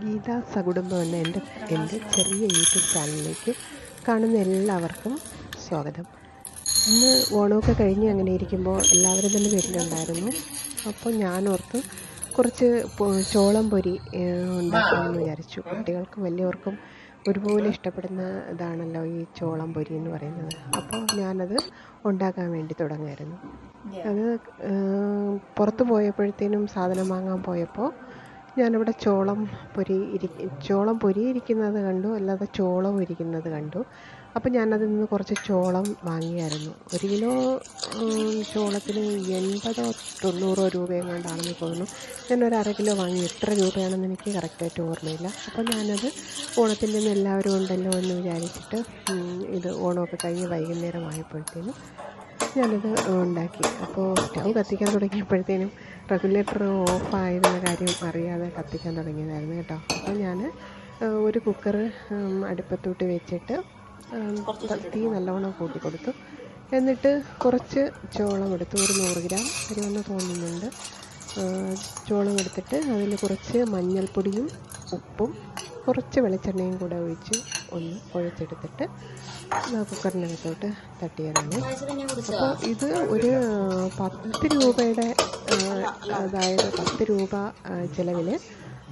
ഗീത സകുടുംബം എന്ന എന്റെ എന്റെ ചെറിയ യൂട്യൂബ് ചാനലിലേക്ക് കാണുന്ന എല്ലാവർക്കും സ്വാഗതം. ഇന്ന് ഓണമൊക്കെ കഴിഞ്ഞ് അങ്ങനെ ഇരിക്കുമ്പോൾ എല്ലാവരും തന്നെ വീട്ടിലുണ്ടായിരുന്നു. അപ്പോൾ ഞാനോർത്ത് കുറച്ച് ചോളം പൊരി ഉണ്ടാക്കാമെന്ന് വിചാരിച്ചു. കുട്ടികൾക്കും വലിയവർക്കും ഒരുപോലെ ഇഷ്ടപ്പെടുന്ന ഇതാണല്ലോ ഈ ചോളം പൊരി എന്ന് പറയുന്നത്. അപ്പോൾ ഞാനത് ഉണ്ടാക്കാൻ വേണ്ടി തുടങ്ങായിരുന്നു. അത് പുറത്ത് പോയപ്പോഴത്തേനും സാധനം വാങ്ങാൻ പോയപ്പോൾ ഞാനിവിടെ ചോളം പൊരി ഇരി ചോളം പൊരി ഇരിക്കുന്നത് കണ്ടു അല്ലാതെ ചോളം ഇരിക്കുന്നത് കണ്ടു. അപ്പോൾ ഞാനതിൽ നിന്ന് കുറച്ച് ചോളം വാങ്ങിയായിരുന്നു. ഒരു കിലോ ചോളത്തിന് എൺപതോ തൊണ്ണൂറോ രൂപയെങ്ങാണ്ടാണെന്ന് തോന്നുന്നു. ഞാനൊരു അര കിലോ വാങ്ങി. എത്ര രൂപയാണെന്ന് എനിക്ക് കറക്റ്റായിട്ട് ഓർമ്മയില്ല. അപ്പോൾ ഞാനത് ഓണത്തിന്റെ നിന്ന് എല്ലാവരും ഉണ്ടല്ലോ എന്ന് വിചാരിച്ചിട്ട് ഇത് ഓണമൊക്കെ കഴിഞ്ഞ് വൈകുന്നേരം ആയപ്പോഴത്തേനും ഞാനത് ഉണ്ടാക്കി. അപ്പോൾ സ്റ്റൗ കത്തിക്കാൻ തുടങ്ങിയപ്പോഴത്തേനും റെഗുലേറ്റർ ഓഫായിരുന്ന കാര്യം അറിയാതെ കത്തിക്കാൻ തുടങ്ങിയതായിരുന്നു കേട്ടോ. അപ്പോൾ ഞാൻ ഒരു കുക്കർ അടുപ്പത്തോട്ട് വെച്ചിട്ട് തീ നല്ലവണ്ണം കൂട്ടി കൊടുത്തു. എന്നിട്ട് കുറച്ച് ചോളം എടുത്തു. ഒരു നൂറ് ഗ്രാം. വരുമെന്ന് തോന്നുന്നുണ്ട്. ചോളം എടുത്തിട്ട് അതിൽ കുറച്ച് മഞ്ഞൾപ്പൊടിയും ഉപ്പും കുറച്ച് വെളിച്ചെണ്ണയും കൂടെ ഒഴിച്ച് ഒന്ന് കുഴച്ചെടുത്തിട്ട് കുക്കറിനകത്തോട്ട് തട്ടിയതാണ്. അപ്പോൾ ഇത് ഒരു പത്ത് രൂപയുടെ അതായത് പത്ത് രൂപ ചിലവിൽ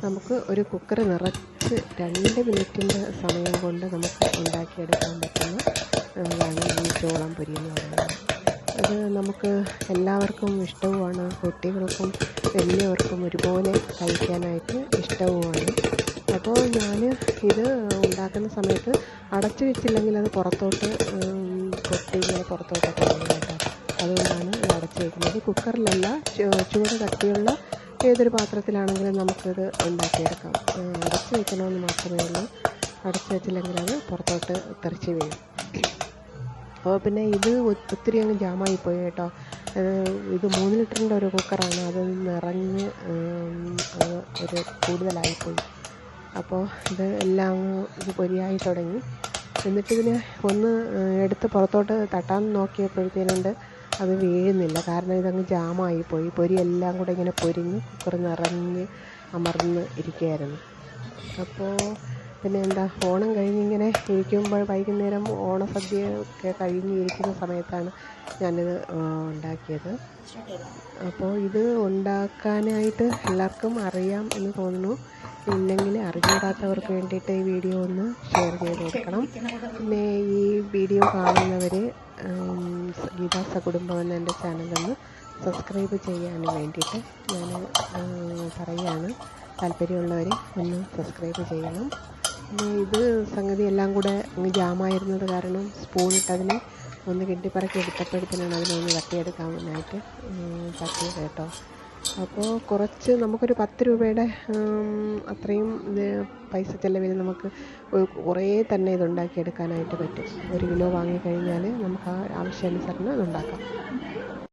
നമുക്ക് ഒരു കുക്കർ നിറച്ച് രണ്ട് മിനിറ്റിന്റെ സമയം കൊണ്ട് നമുക്ക് ഉണ്ടാക്കിയെടുക്കാൻ പറ്റുന്ന ഇതാണ് ഈ ചോളം പൊരി എന്ന് പറയുന്നത്. അത് നമുക്ക് എല്ലാവർക്കും ഇഷ്ടവുമാണ്. കുട്ടികൾക്കും വലിയവർക്കും ഒരുപോലെ കഴിക്കാനായിട്ട് ഇഷ്ടവുമാണ്. അപ്പോൾ ഞാൻ ഇത് ഉണ്ടാക്കുന്ന സമയത്ത് അടച്ചു വെച്ചില്ലെങ്കിൽ അത് പുറത്തോട്ട് പൊട്ടി ഇങ്ങനെ പുറത്തോട്ടൊക്കെ വരും കേട്ടോ. അതുകൊണ്ടാണ് ഇത് അടച്ചു വയ്ക്കുന്നത് കുക്കറിലല്ല ചൂട് കട്ടിയുള്ള ഏതൊരു പാത്രത്തിലാണെങ്കിലും നമുക്കിത് ഉണ്ടാക്കിയെടുക്കാം. അടച്ചു വെക്കണമെന്ന് മാത്രമേ ഉള്ളൂ. അടച്ചു വെച്ചില്ലെങ്കിൽ അത് പുറത്തോട്ട് തെറിച്ച് വീഴും. അപ്പോൾ പിന്നെ ഇത് ഒത്തിരി അങ്ങ് ജാമായി പോയി കേട്ടോ. ഇത് മൂന്ന് ലിറ്ററിന്റെ ഒരു കുക്കറാണ്. അത് നിറഞ്ഞ് ഒരു കൂടുതലായിപ്പോയി അപ്പോൾ ഇത് എല്ലാം ഇത് പൊരിയായി തുടങ്ങി. എന്നിട്ടിതിന് ഒന്ന് ഏഹ്, എടുത്ത് പുറത്തോട്ട് തട്ടാൻ നോക്കിയപ്പോഴത്തേനുണ്ട് അത് വീഴുന്നില്ല. കാരണം ഇതങ്ങ് ജാമായി പോയി. പൊരി എല്ലാം കൂടെ ഇങ്ങനെ പൊരിഞ്ഞ് കുക്കർ നിറഞ്ഞ് അമർന്ന് ഇരിക്കുകയായിരുന്നു. അപ്പോൾ പിന്നെ എന്താ ഓണം കഴിഞ്ഞിങ്ങനെ ഇരിക്കുമ്പോൾ വൈകുന്നേരം ഓണസദ്യ ഒക്കെ കഴിഞ്ഞ് ഇരിക്കുന്ന സമയത്താണ് ഞാനിത് ഉണ്ടാക്കിയത്. അപ്പോൾ ഇത് ഉണ്ടാക്കാനായിട്ട് എല്ലാവർക്കും അറിയാം എന്ന് തോന്നുന്നു. ഇല്ലെങ്കിൽ അറിഞ്ഞൂടാത്തവർക്ക് വേണ്ടിയിട്ട് ഈ വീഡിയോ ഒന്ന് ഷെയർ ചെയ്ത് കൊടുക്കണം. പിന്നെ ഈ വീഡിയോ കാണുന്നവർ ഗീത സകുടുംബം എന്ന എന്റെ ചാനലൊന്ന് സബ്സ്ക്രൈബ് ചെയ്യാൻ വേണ്ടിയിട്ട് ഞാൻ പറയുകയാണ്. താല്പര്യമുള്ളവർ ഒന്ന് സബ്സ്ക്രൈബ് ചെയ്യണം. ഇത് സംഗതി എല്ലാം കൂടെ അങ്ങ് ജാമായിരുന്നത് കാരണം സ്പൂൺ ഇട്ടതിന് ഒന്ന് കെട്ടിപ്പറക്കി എടുത്തപ്പോഴത്തേനാണ് അതിനൊന്ന് തട്ടിയെടുക്കാനായിട്ട് ഉം, പറ്റിയത് കേട്ടോ. അപ്പോൾ കുറച്ച് നമുക്കൊരു പത്ത് രൂപയുടെ അത്രയും പൈസ ചിലവിൽ നമുക്ക് കുറേ തന്നെ ഇത് ഉണ്ടാക്കിയെടുക്കാനായിട്ട് പറ്റും. ഒരു കിലോ വാങ്ങിക്കഴിഞ്ഞാൽ നമുക്ക് ആ ആവശ്യാനുസരണം ഇത് ഉണ്ടാക്കാം